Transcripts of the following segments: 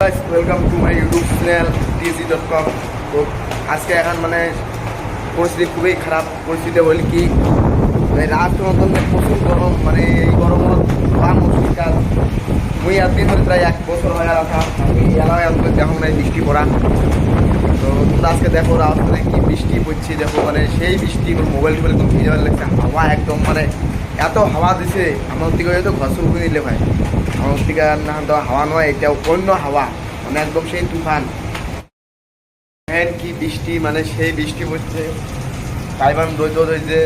Welcome to my YouTube channel TG dot com তো আজকে এখন মানে পরিস্থিতি খুবই খারাপ। পরিস্থিতি হল কি মানে রাত মতন প্রচুর গরম মানে এই গরমত হওয়া মুশকিল। কাজ মুই এতদিন ধরে প্রায় এক বছর হয়ে রাখা আমি এলাকায় এত দেখো নাই বৃষ্টি পড়া। তো তোমরা আজকে দেখো রাস্তায় কি বৃষ্টি পড়ছে, দেখো মানে সেই বৃষ্টি মোবাইল টোবাইল একদম ভিজে লাগছে হাওয়া একদম মানে এত হাওয়া দিছে, আমার দিকে হয়তো ঘসর উপরে নিলে ভাই। হাওয়া নয় এটা অন্য হাওয়া মানে একদম সেই তুফান। কি বৃষ্টি মানে সেই বৃষ্টি পড়ছে তাইবান দই যে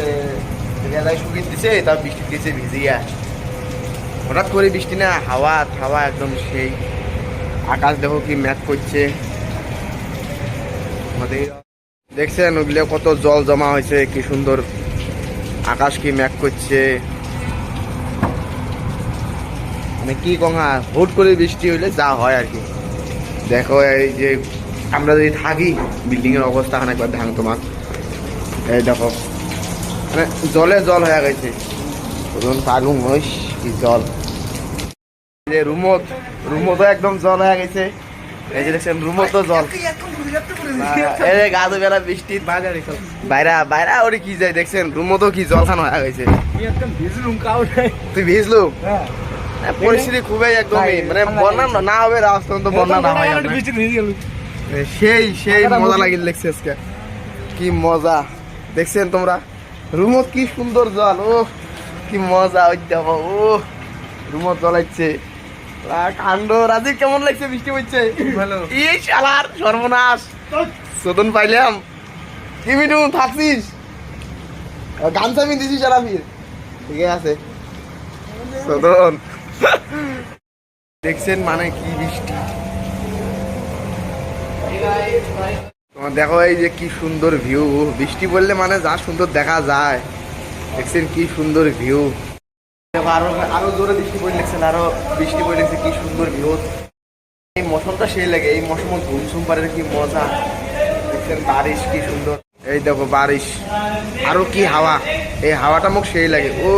রেলায় শুকিয়ে দিছে তার বৃষ্টি দিয়েছে ভিজিয়ে হঠাৎ করে বৃষ্টি না হাওয়া থাওয়া একদম সেই। আকাশ দেখো কি ম্যাচ করছে দেখছেন ওগুলো কত জল জমা হয়েছে কি সুন্দর আকাশ কি ম্যাক করছে মানে কি কঙা হুট করে বৃষ্টি হইলে যা হয় আর কি। দেখো এই যে আমরা যদি থাকি বিল্ডিং এর অবস্থা এখন একবার ধান তোমার। এই দেখো মানে জলে জল হয়ে গেছে। পাগুম হইস কি জল। যে রুমত রুমতো একদম জল হয়ে গেছে। এই যে দেখছেন রুমতো জল। এই গাদু বেলা বৃষ্টি বাইরা বাইরা ওরে কি যায় দেখছেন রুমতো কি জল খান হয়ে গেছে। তুই ভিজলু হ্যাঁ, পরিস্থিতি খুবই একদমই মানে বন্যা না- হবে রাস্তা তো বন্যা না হয় সেই সেই মজা লাগিল দেখছি আজকে। কি মজা। দেখছেন তোমরা? রুমত কি সুন্দর জল ও কি মজা ওই দেখো ও রুমত জলাইছে কাণ্ড রাজীব কেমন লাগছে? বৃষ্টি হচ্ছে ভালো। এই শালার সর্বনাশ। সদন পাইলাম। কি মিটু থাকছিস? গামছা দিছি সারা ঠিক আছে। সদন দেখছেন মানে কি বৃষ্টি? দেখো এই যে কি সুন্দর ভিউ বৃষ্টি বললে মানে যা সুন্দর দেখা যায়। দেখছেন কি সুন্দর ভিউ আরও আরও জোরে বৃষ্টি পড়ে দেখছেন, আরও বৃষ্টি পড়ে দেখছে কি সুন্দর ভিউ এই মৌসুমটা সেই লাগে, এই মৌসুমে ঘুমসুম পারে কি মজা। দেখছেন বারিশ কি সুন্দর। এই দেখো বারিশ। আরও কি হাওয়া। এই হাওয়াটা মুখ সেই লাগে ও